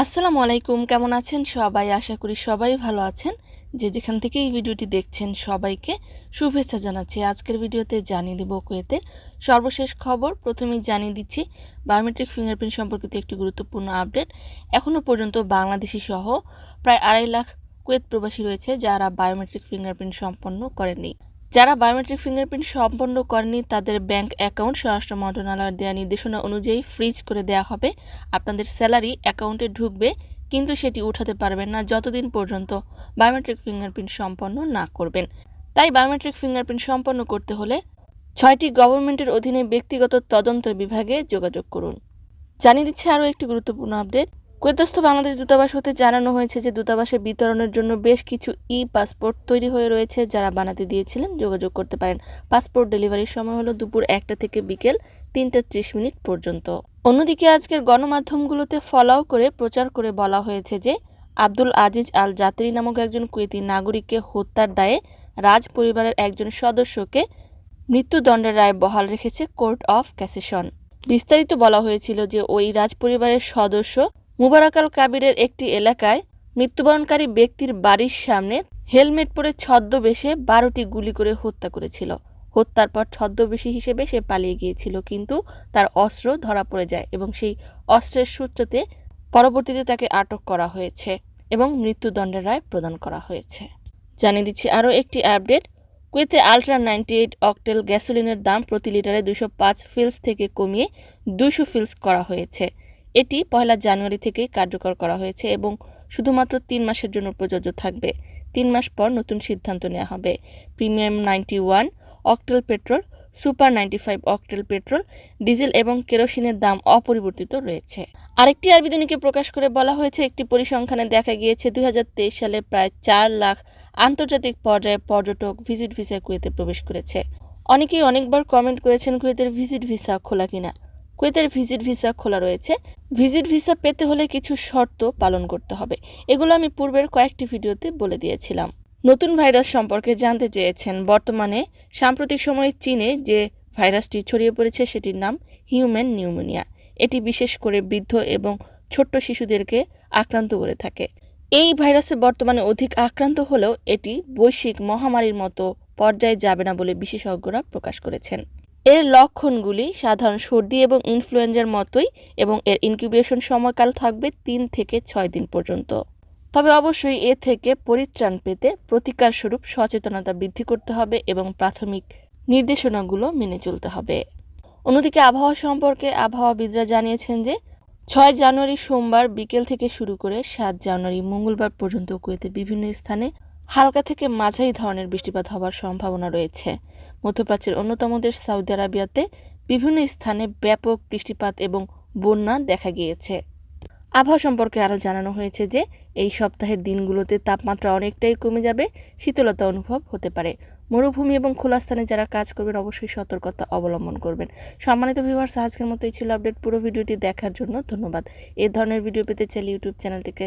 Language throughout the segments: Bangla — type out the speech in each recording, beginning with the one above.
আসসালামু আলাইকুম, কেমন আছেন সবাই? আশা করি সবাই ভালো আছেন। যে যেখান থেকে এই ভিডিওটি দেখছেন সবাইকে শুভেচ্ছা জানাচ্ছি। আজকের ভিডিওতে জানিয়ে দেব কুয়েতের সর্বশেষ খবর। প্রথমেই জানিয়ে দিচ্ছি, বায়োমেট্রিক ফিঙ্গারপ্রিন্ট সম্পর্কিত একটি গুরুত্বপূর্ণ আপডেট। এখনও পর্যন্ত বাংলাদেশি সহ প্রায় আড়াই লাখ কুয়েত প্রবাসী রয়েছে যারা বায়োমেট্রিক ফিঙ্গারপ্রিন্ট সম্পন্ন করেননি। যারা বায়োমেট্রিক ফিঙ্গারপ্রিন্ট সম্পন্ন করেনি, তাদের ব্যাংক অ্যাকাউন্ট স্বরাষ্ট্র মন্ত্রণালয়ের দেওয়া নির্দেশনা অনুযায়ী ফ্রিজ করে দেওয়া হবে। আপনাদের স্যালারি অ্যাকাউন্টে ঢুকবে, কিন্তু সেটি উঠাতে পারবেন না যতদিন পর্যন্ত বায়োমেট্রিক ফিঙ্গারপ্রিন্ট সম্পন্ন না করবেন। তাই বায়োমেট্রিক ফিঙ্গারপ্রিন্ট সম্পন্ন করতে হলে ছয়টি গভর্নমেন্টের অধীনে ব্যক্তিগত তদন্ত বিভাগে যোগাযোগ করুন। জানিয়ে দিচ্ছে আরও একটি গুরুত্বপূর্ণ আপডেট কুয়েতস্থ বাংলাদেশ দূতাবাস হতে জানানো হয়েছে যে দূতাবাসে বিতরণের জন্য বেশ কিছু ই পাসপোর্ট তৈরি হয়ে রয়েছে যারা বানাতে দিয়েছিলেন। যোগাযোগ করতে পারেন। পাসপোর্ট ডেলিভারির সময় হলো দুপুর একটা থেকে বিকেল তিনটা ত্রিশ মিনিট পর্যন্ত। অন্যদিকে আজকের গণমাধ্যমগুলোতে ফলাও করে প্রচার করে বলা হয়েছে যে আব্দুল আজিজ আল জাতরি নামক একজন কুয়েতি নাগরিককে হত্যার দায়ে রাজ পরিবারের একজন সদস্যকে মৃত্যুদণ্ডের রায় বহাল রেখেছে কোর্ট অফ ক্যাসেশন। বিস্তারিত বলা হয়েছিল যে ওই রাজ পরিবারের সদস্য মুবারকাল কাবিরের একটি এলাকায় মৃত্যুবরণকারী ব্যক্তির বাড়ির সামনে হেলমেট পরে ছদ্মবেশে বারোটি গুলি করে হত্যা করেছিল। হত্যার পর ছদ্মবেশী হিসেবে সে পালিয়ে গিয়েছিল, কিন্তু তার অস্ত্র ধরা পড়ে যায় এবং সেই অস্ত্রের সূত্রতে পরবর্তীতে তাকে আটক করা হয়েছে এবং মৃত্যুদণ্ডের রায় প্রদান করা হয়েছে। জানিয়ে দিচ্ছি আরও একটি আপডেট। কুয়েতে আলট্রা নাইনটি এইট অকটেল গ্যাসোলিনের দাম প্রতি লিটারে দুশো পাঁচ ফিলস থেকে কমিয়ে দুশো ফিলস করা হয়েছে। এটি পয়লা জানুয়ারি থেকে কার্যকর করা হয়েছে এবং শুধুমাত্র তিন মাসের জন্য প্রযোজ্য থাকবে। তিন মাস পর নতুন সিদ্ধান্ত নেওয়া হবে। Premium ninety one, octane petrol, super ninety five octane petrol, diesel এবং কেরোসিনের দাম অপরিবর্তিত রয়েছে। আরেকটি আবেদনীকে প্রকাশ করে বলা হয়েছে, একটি পরিসংখ্যানে দেখা গিয়েছে, দুই হাজার তেইশ সালে প্রায় চার লাখ আন্তর্জাতিক পর্যায়ে পর্যটক ভিজিট ভিসায় কুয়েতে প্রবেশ করেছে। অনেকেই অনেকবার কমেন্ট করেছেন কুয়েতের ভিজিট ভিসা খোলা কিনা। কুয়েতের ভিজিট ভিসা খোলা রয়েছে। ভিজিট ভিসা পেতে হলে কিছু শর্ত পালন করতে হবে। এগুলো আমি পূর্বের কয়েকটি ভিডিওতে বলে দিয়েছিলাম। নতুন ভাইরাস সম্পর্কে জানতে চেয়েছেন বর্তমানে সাম্প্রতিক সময়ে চীনে যে ভাইরাসটি ছড়িয়ে পড়েছে সেটির নাম হিউম্যান নিউমোনিয়া। এটি বিশেষ করে বৃদ্ধ এবং ছোট্ট শিশুদেরকে আক্রান্ত করে থাকে। এই ভাইরাসে বর্তমানে অধিক আক্রান্ত হলেও এটি বৈশ্বিক মহামারীর মতো পর্যায়ে যাবে না বলে বিশেষজ্ঞরা প্রকাশ করেছেন। এর লক্ষণগুলি সাধারণ সর্দি এবং ইনফ্লুয়েঞ্জার মতোই এবং এর ইনকিউবেশন সময়কাল থাকবে তিন থেকে ছয় দিন পর্যন্ত। তবে অবশ্যই এ থেকে পরিত্রাণ পেতে প্রতিকার স্বরূপ সচেতনতা বৃদ্ধি করতে হবে এবং প্রাথমিক নির্দেশনাগুলো মেনে চলতে হবে। অন্যদিকে আবহাওয়া সম্পর্কে আবহাওয়াবিদরা জানিয়েছেন যে, ছয় জানুয়ারি সোমবার বিকেল থেকে শুরু করে সাত জানুয়ারি মঙ্গলবার পর্যন্ত কুয়েতের বিভিন্ন স্থানে হালকা থেকে মাঝারি ধরনের বৃষ্টিপাত হওয়ার সম্ভাবনা রয়েছে। মধ্যপ্রাচ্যের অন্যতম দেশ সৌদি আরবিয়াতে বিভিন্ন স্থানে ব্যাপক বৃষ্টিপাত এবং বন্যা দেখা গিয়েছে। আবহাওয়া সম্পর্কে আরও জানানো হয়েছে যে, এই সপ্তাহের দিনগুলোতে তাপমাত্রা অনেকটাই কমে যাবে, শীতলতা অনুভব হতে পারে। মরুভূমি এবং খোলা স্থানে যারা কাজ করবেন, অবশ্যই সতর্কতা অবলম্বন করবেন। সম্মানিত ভিউয়ার্স আজকের মতো এই ছিল আপডেট পুরো ভিডিওটি দেখার জন্য ধন্যবাদ। এই ধরনের ভিডিও পেতে চাইলে ইউটিউব চ্যানেলটিকে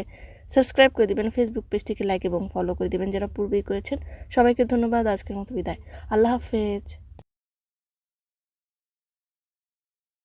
সাবস্ক্রাইব করে দেবেন ফেসবুক পেজটিকে লাইক এবং ফলো করে দেবেন যারা পূর্বেই করেছেন। সবাইকে ধন্যবাদ, আজকের মতো বিদায়। আল্লাহ হাফেজ।